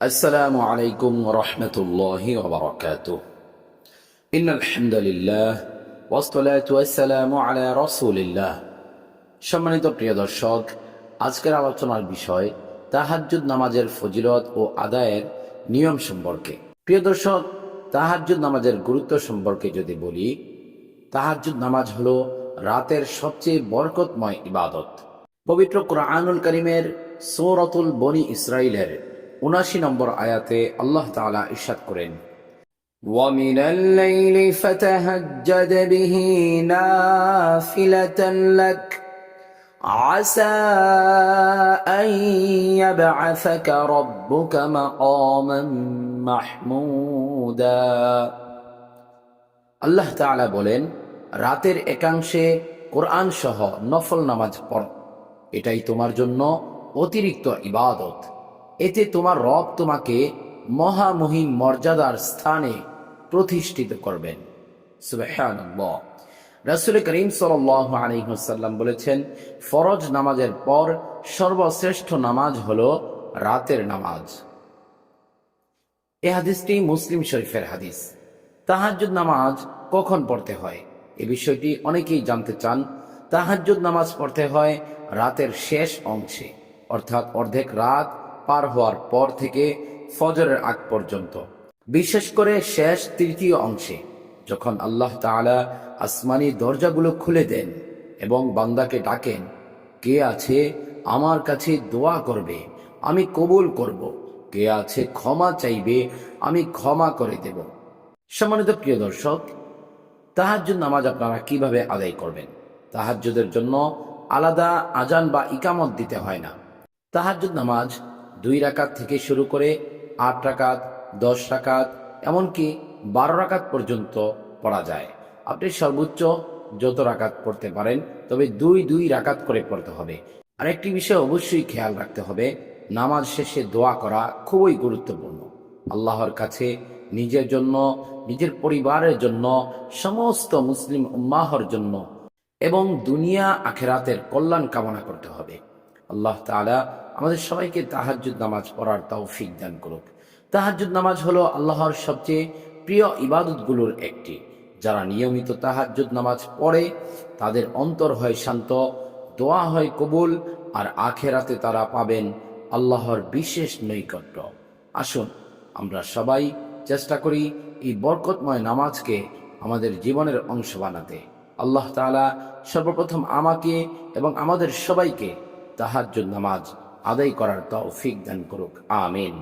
আসসালামু আলাইকুম রহমতুল্লাহি ওবরাকাত ইন আলহামদুলিল্লাহ ওয়াসসালাতু ওয়াসসালামু আলা রাসূলিল্লাহ। সম্মানিত প্রিয় দর্শক, আজকের আলোচনার বিষয় তাহাজ্জুদ নামাজের ফজিলত ও আদায়ের নিয়ম সম্পর্কে। প্রিয় দর্শক, তাহাজ্জুদ নামাজের গুরুত্ব সম্পর্কে যদি বলি, তাহাজ্জুদ নামাজ হলো রাতের সবচেয়ে বরকতময় ইবাদত। পবিত্র কোরআনুল করিমের সৌরতুল বনি ইসরাইলের উনাশি নম্বর আয়াতে আল্লাহ তাআলা ইরশাদ করেন ومن الليل فتهجد به نافلة لك عسى أن يبعثك ربك مقاما محمودا আল্লাহ তাআলা বলেন রাতের একাংশে কোরআন সহ নফল নামাজ পড় এটাই তোমার জন্য অতিরিক্ত ইবাদত এতে তোমার রব তোমাকে মহামহিম মর্যাদার স্থানে প্রতিষ্ঠিত করবেন। রাসূল করিম ওয়াসাল্লাম বলেছেন, ফরজ নামাজের পর সর্বশ্রেষ্ঠ নামাজ হল রাতের নামাজ। এ হাদিসটি মুসলিম শরীফের হাদিস। তাহাজ্জুদ নামাজ কখন পড়তে হয়? এ বিষয়টি অনেকেই জানতে চান। তাহাজ্জুদ নামাজ পড়তে হয় রাতের শেষ অংশে, অর্থাৎ অর্ধেক রাত পার হওয়ার পর থেকে ফজরের আগ পর্যন্ত। বিশেষ করে শেষ তৃতীয় অংশে, যখন আল্লাহ তাআলা আসমানি দরজাগুলো খুলে দেন এবং বান্দাকে ডাকেন, কে আছে আমার কাছে দোয়া করবে, আমি কবুল করব, কে আছে ক্ষমা চাইবে, আমি ক্ষমা করে দেব। সম্মানিত প্রিয় দর্শক, তাহাজ্জুদ নামাজ আপনারা কীভাবে আদায় করবেন? তাহাজ্জুদের জন্য আলাদা আজান বা ইকামত দিতে হয় না। তাহাজ্জুদ নামাজ দুই রাকাত থেকে শুরু করে আট রাকাত, দশ রাকাত, এমনকি বারো রাকাত পর্যন্ত পড়া যায়। আপনি সর্বোচ্চ যত রাকাত পড়তে পারেন, তবে দুই দুই রাকাত করে পড়তে হবে। আরেকটি বিষয় অবশ্যই খেয়াল রাখতে হবে, নামাজ শেষে দোয়া করা খুবই গুরুত্বপূর্ণ। আল্লাহর কাছে নিজের জন্য, নিজের পরিবারের জন্য, সমস্ত মুসলিম উম্মাহর জন্য এবং দুনিয়া আখেরাতের কল্যাণ কামনা করতে হবে। আল্লাহ তাআলা আমাদের সবাইকে তাহাজ্জুদ নামাজ পড়ার তৌফিক দান করুক। তাহাজ্জুদ নামাজ হলো আল্লাহর সবচেয়ে প্রিয় ইবাদতগুলোর একটি। যারা নিয়মিত তাহাজ্জুদ নামাজ পড়ে, তাদের অন্তর হয় শান্ত, দোয়া হয় কবুল, আর আখেরাতে তারা পাবেন আল্লাহর বিশেষ নৈকট্য। আসুন, আমরা সবাই চেষ্টা করি এই বরকতময় নামাজকে আমাদের জীবনের অংশ বানাতে। আল্লাহ তাআলা সর্বপ্রথম আমাকে এবং আমাদের সবাইকে তাহাজ্জুদ নামাজ আদায় করার তৌফিক দান করুক। আমিন।